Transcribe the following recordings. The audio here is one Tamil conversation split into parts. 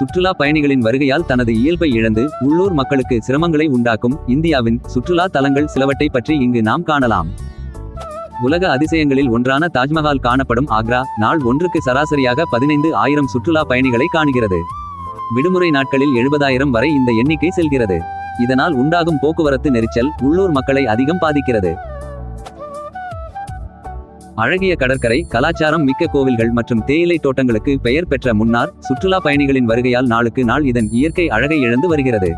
சுற்றுலா பயணிகளின் வருகையால் தனது இயல்பை இழந்து உள்ளூர் மக்களுக்கு சிரமங்களை உண்டாக்கும் இந்தியாவின் சுற்றுலா தலங்கள் சிலவற்றை பற்றி இங்கு நாம் காணலாம். உலக அதிசயங்களில் ஒன்றான தாஜ்மஹால் காணப்படும் ஆக்ரா நாள் ஒன்றுக்கு சராசரியாக பதினைந்து ஆயிரம் சுற்றுலா பயணிகளை காணுகிறது. விடுமுறை நாட்களில் எழுபதாயிரம் வரை இந்த எண்ணிக்கை செல்கிறது. இதனால் உண்டாகும் போக்குவரத்து நெரிச்சல் உள்ளூர் மக்களை அதிகம் பாதிக்கிறது. அழகிய கடற்கரை கலாச்சாரம் மிக்க கோவில்கள் மற்றும் தேயிலை தோட்டங்களுக்கு பெயர் பெற்ற முன்னார் சுற்றுலா பயணிகளின் வருகையால் நாளுக்கு நாள் இதன் இயற்கை அழகை இழந்து வருகிறது.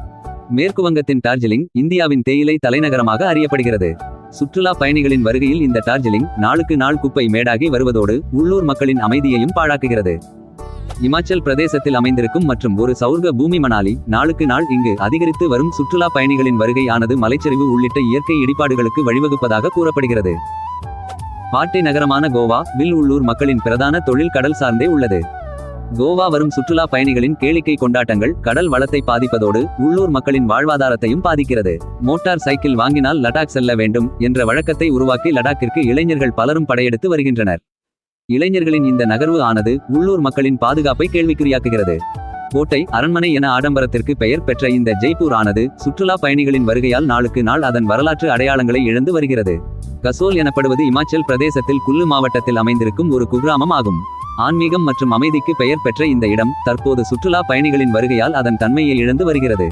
மேற்கு வங்கத்தின் டார்ஜிலிங் இந்தியாவின் தேயிலை தலைநகரமாக அறியப்படுகிறது. சுற்றுலா பயணிகளின் வருகையில் இந்த டார்ஜிலிங் நாளுக்கு நாள் குப்பை மேடாகி வருவதோடு உள்ளூர் மக்களின் அமைதியையும் பாழாக்குகிறது. இமாச்சல் பிரதேசத்தில் அமைந்திருக்கும் மற்றும் ஒரு சௌர்க பூமி மணாலி நாளுக்கு நாள் இங்கு அதிகரித்து வரும் சுற்றுலா பயணிகளின் வருகை ஆனது மலைச்சரிவு உள்ளிட்ட இயற்கை இடிபாடுகளுக்கு வழிவகுப்பதாக கூறப்படுகிறது. பாட்டை நகரமான கோவா வில் உள்ளூர் மக்களின் பிரதான தொழில் கடல் சார்ந்தே உள்ளது. கோவா வரும் சுற்றுலா பயணிகளின் கேளிக்கை கொண்டாட்டங்கள் கடல் வளத்தை பாதிப்பதோடு உள்ளூர் மக்களின் வாழ்வாதாரத்தையும் பாதிக்கிறது. மோட்டார் சைக்கிள் வாங்கினால் லடாக் செல்ல வேண்டும் என்ற வழக்கத்தை உருவாக்கி லடாக்கிற்கு இளைஞர்கள் பலரும் படையெடுத்து வருகின்றனர். இளைஞர்களின் இந்த நகர்வு ஆனது உள்ளூர் மக்களின் பாதுகாப்பை கேள்விக்குறியாக்குகிறது. கோட்டை அரண்மனை என ஆடம்பரத்திற்கு பெயர் பெற்ற இந்த ஜெய்ப்பூர் ஆனது சுற்றுலா பயணிகளின் வருகையால் நாளுக்கு நாள் அதன் வரலாற்று அடையாளங்களை இழந்து வருகிறது. கசோல் எனப்படுவது இமாச்சல் பிரதேசத்தில் குல்லு மாவட்டத்தில் அமைந்திருக்கும் ஒரு குக்கிராமம் ஆகும். ஆன்மீகம் மற்றும் அமைதிக்கு பெயர் பெற்ற இந்த இடம் தற்போது சுற்றுலா பயணிகளின் வருகையால் அதன் தன்மையை இழந்து வருகிறது.